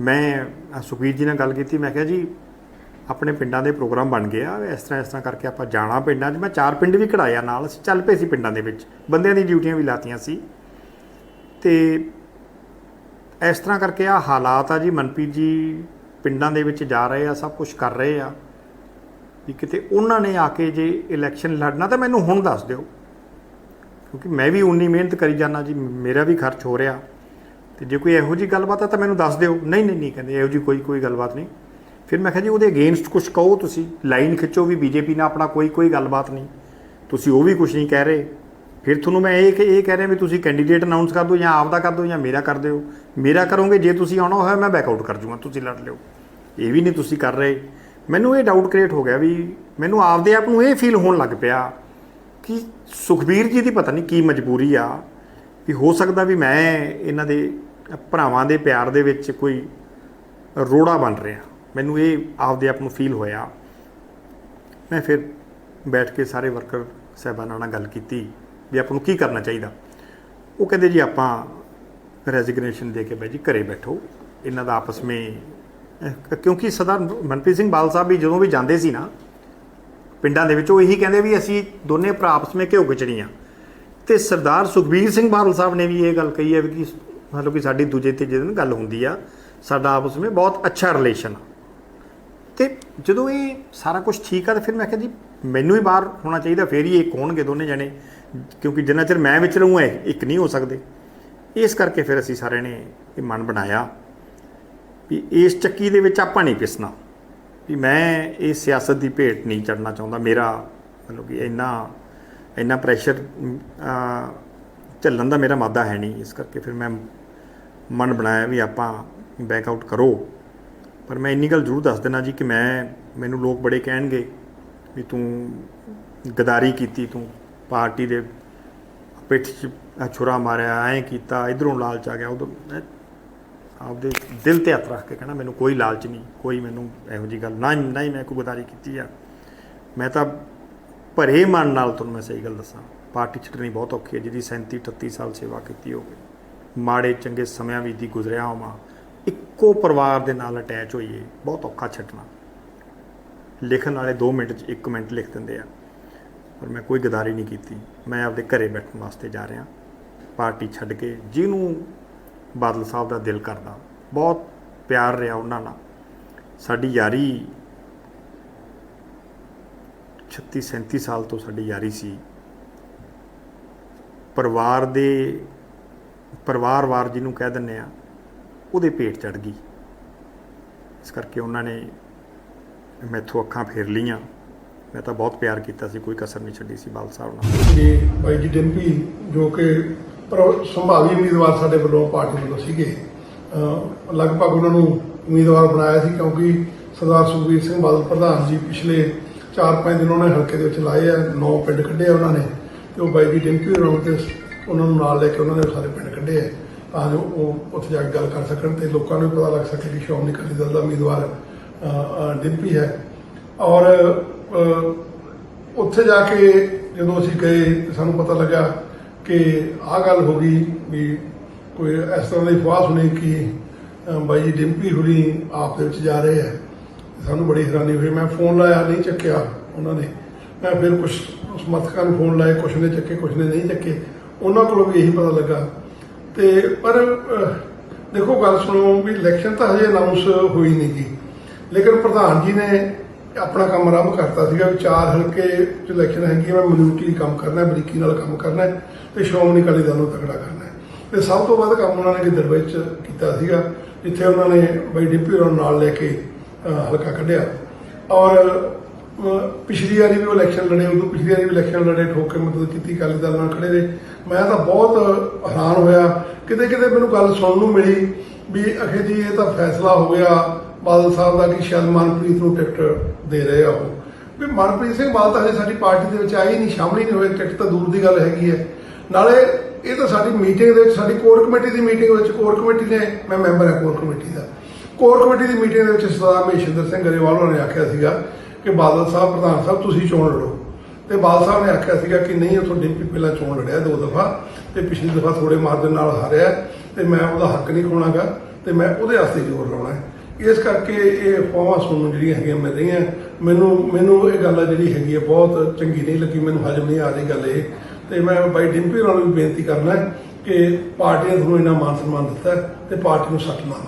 ਮੈਂ ਅ, ਸੁਖਬੀਰ ਜੀ ਨਾਲ ਗੱਲ ਕੀਤੀ ਮੈਂ ਕਿਹਾ ਜੀ ਆਪਣੇ ਪਿੰਡਾਂ ਦੇ ਪ੍ਰੋਗਰਾਮ ਬਣ ਗਏ ਆ ਇਸ ਤਰ੍ਹਾਂ ਇਸ ਤਰ੍ਹਾਂ ਕਰਕੇ ਆਪਾਂ ਜਾਣਾ ਪਿੰਡਾਂ 'ਚ। ਮੈਂ ਚਾਰ ਪਿੰਡ ਵੀ ਕਢਾਇਆ ਨਾਲ ਅਸੀਂ ਚੱਲ ਪਏ ਸੀ ਪਿੰਡਾਂ ਦੇ ਵਿੱਚ। ਬੰਦਿਆਂ ਦੀ ਡਿਊਟੀਆਂ ਵੀ ਲਾਤੀਆਂ ਸੀ। ਤੇ ਇਸ ਤਰ੍ਹਾਂ ਕਰਕੇ ਆ ਹਾਲਾਤ ਆ ਜੀ ਮਨਪ੍ਰੀਤ ਜੀ ਪਿੰਡਾਂ ਦੇ ਵਿੱਚ ਜਾ ਰਹੇ ਆ ਸਭ ਕੁਝ ਕਰ ਰਹੇ ਆ। ਵੀ ਕਿਤੇ ਉਹਨਾਂ ਨੇ ਆ ਕੇ ਜੇ ਇਲੈਕਸ਼ਨ ਲੜਨਾ ਤਾਂ ਮੈਨੂੰ ਹੁਣ ਦੱਸ ਦਿਓ। ਕਿਉਂਕਿ ਮੈਂ ਵੀ ਉਨੀ ਮਿਹਨਤ ਕਰੀ ਜਾਣਾ ਜੀ ਮੇਰਾ ਵੀ ਖਰਚ ਹੋ ਰਿਹਾ। ਤੇ ਜੇ ਕੋਈ ਇਹੋ ਜੀ ਗੱਲਬਾਤ ਆ ਤਾਂ ਮੈਨੂੰ ਦੱਸ ਦਿਓ। ਨਹੀਂ ਨਹੀਂ ਨਹੀਂ ਕਹਿੰਦੇ ਇਹੋ ਜੀ ਕੋਈ ਕੋਈ ਗੱਲਬਾਤ ਨਹੀਂ। ਫਿਰ ਮੈਂ ਕਿਹਾ ਜੀ ਉਹਦੇ ਅਗੇਂਸਟ ਕੁਝ ਕਹੋ ਤੁਸੀਂ। ਲਾਈਨ ਖਿੱਚੋ ਵੀ ਬੀਜੇਪੀ ਨਾਲ ਆਪਣਾ ਕੋਈ ਕੋਈ ਗੱਲਬਾਤ ਨਹੀਂ। ਤੁਸੀਂ ਉਹ ਵੀ ਕੁਝ ਨਹੀਂ ਕਹਿ ਰਹੇ। ਫਿਰ ਤੁਹਾਨੂੰ ਮੈਂ ਇਹ ਇਹ ਕਹਿ ਰਿਹਾ ਵੀ ਤੁਸੀਂ ਕੈਂਡੀਡੇਟ ਅਨਾਉਂਸ ਕਰ ਦਿਓ ਜਾਂ ਆਪਦਾ ਕਰ ਦਿਓ ਜਾਂ ਮੇਰਾ ਕਰ ਦਿਓ। ਮੇਰਾ ਕਰੋਗੇ, ਜੇ ਤੁਸੀਂ ਆਉਣਾ ਹੋਇਆ ਮੈਂ ਬੈਕ ਆਊਟ ਕਰ ਜੂਗਾ, ਤੁਸੀਂ ਲੜ ਲਿਓ। ਇਹ ਵੀ ਨਹੀਂ ਤੁਸੀਂ ਕਰ ਰਹੇ। ਮੈਨੂੰ ਇਹ ਡਾਊਟ ਕ੍ਰੀਏਟ ਹੋ ਗਿਆ ਵੀ ਮੈਨੂੰ ਆਪਦੇ ਆਪ ਨੂੰ ਇਹ ਫੀਲ ਹੋਣ ਲੱਗ ਪਿਆ ਕਿ ਸੁਖਬੀਰ ਜੀ ਦੀ ਪਤਾ ਨਹੀਂ ਕੀ ਮਜਬੂਰੀ ਆ, ਵੀ ਹੋ ਸਕਦਾ ਵੀ ਮੈਂ ਇਹਨਾਂ ਦੇ ਭਰਾਵਾਂ ਦੇ ਪਿਆਰ ਦੇ ਵਿੱਚ ਕੋਈ ਰੋੜਾ ਬਣ ਰਿਹਾ। ਮੈਨੂੰ ਇਹ ਆਪਦੇ ਆਪ ਨੂੰ ਫੀਲ ਹੋਇਆ। ਮੈਂ ਫਿਰ ਬੈਠ ਕੇ ਸਾਰੇ ਵਰਕਰ ਸਾਹਿਬਾਨਾਂ ਨਾਲ ਗੱਲ ਕੀਤੀ ਵੀ ਆਪਾਂ ਨੂੰ ਕੀ ਕਰਨਾ ਚਾਹੀਦਾ। ਉਹ ਕਹਿੰਦੇ ਜੀ ਆਪਾਂ ਰੈਜ਼ਿਗਨੇਸ਼ਨ ਦੇ ਕੇ ਬਾਈ ਜੀ, ਘਰੇ ਬੈਠੋ। ਇਹਨਾਂ ਦਾ ਆਪਸ ਵਿੱਚ ਕਿਉਂਕਿ ਸਰਦਾਰ ਮਨਪ੍ਰੀਤ ਸਿੰਘ ਬਾਲ ਸਾਹਿਬ ਵੀ ਜਦੋਂ ਵੀ ਜਾਂਦੇ ਸੀ ਨਾ, ਪਿੰਡਾਂ ਦੇ ਵਿੱਚ ਉਹ ਇਹੀ ਕਹਿੰਦੇ ਵੀ ਅਸੀਂ ਦੋਨੇ ਭਰਾ ਆਪਸ ਵਿੱਚ ਘਿਓ ਖਿਚੜੀਆਂ ਤੇ ਸਰਦਾਰ ਸੁਖਬੀਰ ਸਿੰਘ ਬਾਦਲ ਸਾਹਿਬ ਨੇ ਵੀ ਇਹ ਗੱਲ ਕਹੀ ਹੈ ਵੀ ਕਿ ਮਤਲਬ ਕਿ ਸਾਡੀ ਦੂਜੇ ਤੀਜੇ ਦਿਨ ਗੱਲ ਹੁੰਦੀ ਆ, ਸਾਡਾ ਆਪਸ ਵਿੱਚ ਬਹੁਤ ਅੱਛਾ ਰਿਲੇਸ਼ਨ ਆ। ਤੇ ਜਦੋਂ ਇਹ ਸਾਰਾ ਕੁਝ ਠੀਕ ਆ, ਤਾਂ ਫਿਰ ਮੈਂ ਕਿਹਾ ਜੀ, ਮੈਨੂੰ ਹੀ ਬਾਹਰ ਹੋਣਾ ਚਾਹੀਦਾ, ਫੇਰ ਹੀ ਇੱਕ ਹੋਣਗੇ ਦੋਨੇ ਜਣੇ, ਕਿਉਂਕਿ ਜਿੰਨਾ ਚਿਰ ਮੈਂ ਵਿੱਚ ਰਹੂੰ, ਇਹ ਇੱਕ ਨਹੀਂ ਹੋ ਸਕਦੇ। ਇਸ ਕਰਕੇ ਫਿਰ ਅਸੀਂ ਸਾਰਿਆਂ ਨੇ ਇਹ ਮਨ ਬਣਾਇਆ ਵੀ ਇਸ ਚੱਕੀ ਦੇ ਵਿੱਚ ਆਪਾਂ ਨਹੀਂ ਪਿਸਣਾ, ਵੀ ਮੈਂ ਇਹ ਸਿਆਸਤ ਦੀ ਭੇਟ ਨਹੀਂ ਚੜਨਾ ਚਾਹੁੰਦਾ, ਮੇਰਾ ਮਤਲਬ ਕਿ ਇੰਨਾ ਇੰਨਾ ਪ੍ਰੈਸ਼ਰ ਝੱਲਣ ਦਾ ਮੇਰਾ ਮਾਦਾ ਹੈ ਨਹੀਂ, ਇਸ ਕਰਕੇ ਫਿਰ ਮੈਂ ਮਨ ਬਣਾਇਆ ਵੀ ਆਪਾਂ ਬੈਕ ਆਊਟ ਕਰੋ। ਪਰ ਮੈਂ ਇੰਨੀ ਗੱਲ ਜ਼ਰੂਰ ਦੱਸ ਦੇਣਾ ਜੀ ਕਿ ਮੈਂ, ਮੈਨੂੰ ਲੋਕ ਬੜੇ ਕਹਿਣਗੇ ਵੀ ਤੂੰ ਗਦਾਰੀ ਕੀਤੀ, ਤੂੰ ਪਾਰਟੀ ਦੇ ਪਿੱਠ 'ਚ ਛੁਰਾ ਮਾਰਿਆ, ਐਂ ਕੀਤਾ, ਇਧਰੋਂ ਲਾਲਚ ਆ ਗਿਆ ਉਦੋਂ ਮੈਂ ਆਪਦੇ ਦਿਲ ਤੇ ਹੱਥ ਰੱਖ ਕੇ ਕਹਿਣਾ, ਮੈਨੂੰ ਕੋਈ ਲਾਲਚ ਨਹੀਂ, ਕੋਈ ਮੈਨੂੰ ਇਹੋ ਜੀ ਗੱਲ ਨਾ ਨਾ ਹੀ ਮੈਂ ਕੋਈ ਗਦਾਰੀ ਕੀਤੀ ਆ। ਮੈਂ ਤਾਂ ਭਰੇ ਮਨ ਨਾਲ ਤੁਹਾਨੂੰ ਮੈਂ ਸਹੀ ਗੱਲ ਦੱਸਾਂ। ਪਾਰਟੀ ਛੱਡਣੀ ਬਹੁਤ ਔਖੀ ਹੈ, ਜਿਹਦੀ 37 38 ਸਾਲ ਸੇਵਾ ਕੀਤੀ ਹੋਵੇ। ਮਾੜੇ ਚੰਗੇ ਸਮਿਆਂ ਵਿੱਚ ਦੀ ਗੁਜ਼ਰਿਆ ਹੋਵਾਂ। ਇੱਕੋ ਪਰਿਵਾਰ ਦੇ ਨਾਲ ਅਟੈਚ ਹੋਈਏ, ਬਹੁਤ ਔਖਾ ਛੱਡਣਾ। ਲਿਖਣ ਵਾਲੇ 2 ਮਿੰਟ 'ਚ 1 ਮਿੰਟ ਲਿਖ ਦਿੰਦੇ ਆ। ਪਰ ਮੈਂ ਕੋਈ ਗਦਾਰੀ ਨਹੀਂ ਕੀਤੀ। ਮੈਂ ਆਪਦੇ ਘਰੇ ਬੈਠਣ ਵਾਸਤੇ ਜਾ ਰਿਹਾ। ਪਾਰਟੀ ਛੱਡ ਕੇ ਜਿਹਨੂੰ ਬਾਦਲ ਸਾਹਿਬ ਦਾ ਦਿਲ ਕਰਦਾ। ਬਹੁਤ ਪਿਆਰ ਰਿਹਾ ਉਹਨਾਂ ਨਾਲ। ਸਾਡੀ ਯਾਰੀ 36 37 ਸਾਲ ਤੋਂ ਸਾਡੀ ਯਾਰੀ ਸੀ। ਪਰਿਵਾਰ ਦੇ ਪਰਿਵਾਰਵਾਰ ਜਿਹਨੂੰ ਕਹਿ ਦਿੰਨੇ ਆ, ਉਹਦੇ ਪੇਟ ਚੜ ਗਈ। ਇਸ ਕਰਕੇ ਉਹਨਾਂ ਨੇ ਮੈਥੋਂ ਅੱਖਾਂ ਫੇਰ ਲੀਆਂ ਮੈਂ ਤਾਂ ਬਹੁਤ ਪਿਆਰ ਕੀਤਾ ਸੀ, ਕੋਈ ਕਸਰ ਨਹੀਂ ਛੱਡੀ ਸੀ ਬਾਲ ਸਾਹਿਬ ਨਾਲ। ਜੀ ਬਾਈ ਜੀ ਡਿੰਪੀ, ਜੋ ਕਿ ਸੰਭਾਵੀ ਉਮੀਦਵਾਰ ਸਾਡੇ ਵੱਲੋਂ ਪਾਰਟੀ ਵੱਲੋਂ ਸੀਗੇ ਲਗਭਗ ਉਹਨਾਂ ਨੂੰ ਉਮੀਦਵਾਰ ਬਣਾਇਆ ਸੀ ਕਿਉਂਕਿ ਸਰਦਾਰ ਸੁਖਬੀਰ ਸਿੰਘ ਬਾਦਲ ਪ੍ਰਧਾਨ ਜੀ ਪਿਛਲੇ 4-5 ਦਿਨ ਉਹਨਾਂ ਨੇ ਹਲਕੇ ਦੇ ਵਿੱਚ ਲਾਏ ਆ 9 ਪਿੰਡ ਕੱਢੇ ਉਹਨਾਂ ਨੇ। ਤੇ ਉਹ ਬਾਈ ਜੀ ਡਿੰਪੀ ਹੋਰਾਂ ਤੇ ਉਹਨਾਂ ਨੂੰ ਨਾਲ ਲੈ ਕੇ ਉਹਨਾਂ ਨੇ ਸਾਰੇ ਪਿੰਡ ਕੱਢੇ ਆ। ਤਾਂ ਜੋ ਉਹ ਉੱਥੇ ਜਾ ਕੇ ਗੱਲ ਕਰ ਸਕਣ ਤੇ ਲੋਕਾਂ ਨੂੰ ਵੀ ਪਤਾ ਲੱਗ ਸਕੇ ਕਿ ਸ਼੍ਰੋਮਣੀ ਅਕਾਲੀ ਦਲ ਦਾ ਉਮੀਦਵਾਰ ਡਿੰਪੀ ਹੈ। ਔਰ ਉੱਥੇ ਜਾ ਕੇ ਜਦੋਂ ਅਸੀਂ ਗਏ, ਸਾਨੂੰ ਪਤਾ ਲੱਗਾ ਕਿ ਆਹ ਗੱਲ ਹੋ ਗਈ ਵੀ ਕੋਈ ਇਸ ਤਰ੍ਹਾਂ ਦੀ ਫਵਾਹ ਸੁਣੀ ਕਿ ਬਾਈ ਜੀ ਡਿੰਪੀ ਹੁਰੀ ਆਪ ਦੇ ਵਿੱਚ ਜਾ ਰਹੇ ਆ। ਸਾਨੂੰ ਬੜੀ ਹੈਰਾਨੀ ਹੋਈ। ਮੈਂ ਫੋਨ ਲਾਇਆ, ਨਹੀਂ ਚੱਕਿਆ ਉਹਨਾਂ ਨੇ। ਮੈਂ ਫਿਰ ਕੁਝ ਸਮਰਥਕਾਂ ਨੂੰ ਫੋਨ ਲਾਏ ਕੁਝ ਨੇ ਚੱਕੇ ਕੁਝ ਨੇ ਨਹੀਂ ਚੱਕੇ। ਉਹਨਾਂ ਕੋਲੋਂ ਵੀ ਇਹੀ ਪਤਾ ਲੱਗਾ। ਤੇ ਪਰ ਦੇਖੋ ਗੱਲ ਸੁਣੋ ਵੀ ਇਲੈਕਸ਼ਨ ਤਾਂ ਹਜੇ ਅਨਾਉਂਸ ਹੋਈ ਨਹੀਂ ਗੀ ਲੇਕਿਨ ਪ੍ਰਧਾਨ ਜੀ ਨੇ ਆਪਣਾ ਕੰਮ ਆਰੰਭ ਕਰਤਾ ਸੀਗਾ ਵੀ ਚਾਰ ਹਲਕੇ ਚ ਇਲੈਕਸ਼ਨ ਹੈਗੀ ਮੈਂ ਮਨਿਊਟੀ ਕੰਮ ਕਰਨਾ ਬਰੀਕੀ ਨਾਲ ਕੰਮ ਕਰਨਾ ਹੈ ਤੇ ਸ਼੍ਰੋਮਣੀ ਅਕਾਲੀ ਦਲ ਨੂੰ ਤਕੜਾ ਕਰਨਾ ਹੈ। ਤੇ ਸਭ ਤੋਂ ਵੱਧ ਕੰਮ ਉਹਨਾਂ ਨੇ ਗਿੱਦੜ ਵਿੱਚ ਕੀਤਾ ਸੀਗਾ, ਜਿੱਥੇ ਉਹਨਾਂ ਨੇ ਬਈ ਡਿਪਟੀ ਨੂੰ ਨਾਲ ਲੈ ਕੇ ਹਲਕਾ ਕੱਢਿਆ। ਔਰ ਪਿਛਲੀ ਵਾਰੀ ਵੀ ਉਹ ਇਲੈਕਸ਼ਨ ਲੜੇ, ਉਦੋਂ ਪਿਛਲੀ ਵਾਰੀ ਵੀ ਇਲੈਕਸ਼ਨ ਲੜੇ, ਠੋਕ ਕੇ ਮਦਦ ਕੀਤੀ, ਅਕਾਲੀ ਦਲ ਨਾਲ ਖੜੇ ਰਹੇ। ਮੈਂ ਤਾਂ ਬਹੁਤ ਹੈਰਾਨ ਹੋਇਆ। ਕਿਤੇ ਕਿਤੇ ਮੈਨੂੰ ਗੱਲ ਸੁਣਨ ਨੂੰ ਮਿਲੀ ਵੀ ਅਖੇ ਜੀ, ਇਹ ਤਾਂ ਫੈਸਲਾ ਹੋ ਗਿਆ ਬਾਦਲ ਸਾਹਿਬ ਦਾ ਕਿ ਸ਼ਾਇਦ ਮਨਪ੍ਰੀਤ ਨੂੰ ਟਿਕਟ ਦੇ ਰਹੇ ਆ ਉਹ। ਵੀ ਮਨਪ੍ਰੀਤ ਸਿੰਘ ਬਾਦਲ ਤਾਂ ਹਜੇ ਸਾਡੀ ਪਾਰਟੀ ਦੇ ਵਿੱਚ ਆਈ ਨਹੀਂ, ਸ਼ਾਮਲ ਹੀ ਨਹੀਂ ਹੋਏ ਟਿਕਟ ਤਾਂ ਦੂਰ ਦੀ ਗੱਲ ਹੈਗੀ ਹੈ। ਨਾਲੇ ਇਹ ਤਾਂ ਸਾਡੀ ਮੀਟਿੰਗ ਦੇ ਵਿੱਚ, ਸਾਡੀ ਕੋਰ ਕਮੇਟੀ ਦੀ ਮੀਟਿੰਗ ਵਿੱਚ ਕੋਰ ਕਮੇਟੀ ਨੇ, ਮੈਂ ਮੈਂਬਰ ਹਾਂ ਕੋਰ ਕਮੇਟੀ ਦਾ। ਕੋਰ ਕਮੇਟੀ ਦੀ ਮੀਟਿੰਗ ਦੇ ਵਿੱਚ ਸਰਦਾਰ ਮਹੇਸ਼ਿੰਦਰ ਸਿੰਘ ਗਰੇਵਾਲ ਹੋਣਾ ਨੇ ਆਖਿਆ ਸੀਗਾ ਕਿ ਬਾਦਲ ਸਾਹਿਬ, ਪ੍ਰਧਾਨ ਸਾਹਿਬ, ਤੁਸੀਂ ਚੋਣ ਲੜੋ। ਤੇ ਬਾਦਲ ਸਾਹਿਬ ਨੇ ਆਖਿਆ ਸੀਗਾ ਕਿ ਨਹੀਂ ਉਥੋਂ ਡਿੰਪੀ ਪਹਿਲਾਂ ਚੋਣ ਲੜਿਆ ਦੋ ਦਫਾ, ਤੇ ਪਿਛਲੀ ਦਫਾ ਥੋੜੇ ਮਾਰਜਨ ਨਾਲ ਹਾਰਿਆ, ਤੇ ਮੈਂ ਉਹਦਾ ਹੱਕ ਨਹੀਂ ਖੋਣਾਗਾ, ਤੇ ਮੈਂ ਉਹਦੇ ਵਾਸਤੇ ਜ਼ੋਰ ਲਾਉਣਾ ਹੈ। ਇਸ ਕਰਕੇ ਇਹ ਅਫਵਾਹਾਂ ਸੁਣਨ ਜਿਹੜੀਆਂ ਹੈਗੀਆਂ ਮਿਲ ਰਹੀਆਂ, ਮੈਨੂੰ ਮੈਨੂੰ ਇਹ ਗੱਲ ਜਿਹੜੀ ਹੈਗੀ ਹੈ ਬਹੁਤ ਚੰਗੀ ਨਹੀਂ ਲੱਗੀ, ਮੈਨੂੰ ਹਜਮ ਨਹੀਂ ਆ ਰਹੀ ਗੱਲ ਇਹ। ਤੇ ਮੈਂ ਬਾਈ ਡਿੰਪੀ ਨਾਲ ਵੀ ਬੇਨਤੀ ਕਰਨਾ ਕਿ ਪਾਰਟੀ ਨੇ ਤੁਹਾਨੂੰ ਇੰਨਾ ਮਾਨ ਸਨਮਾਨ ਦਿੱਤਾ ਹੈ ਤੇ ਪਾਰਟੀ ਨੂੰ ਸੱਟ ਨਾ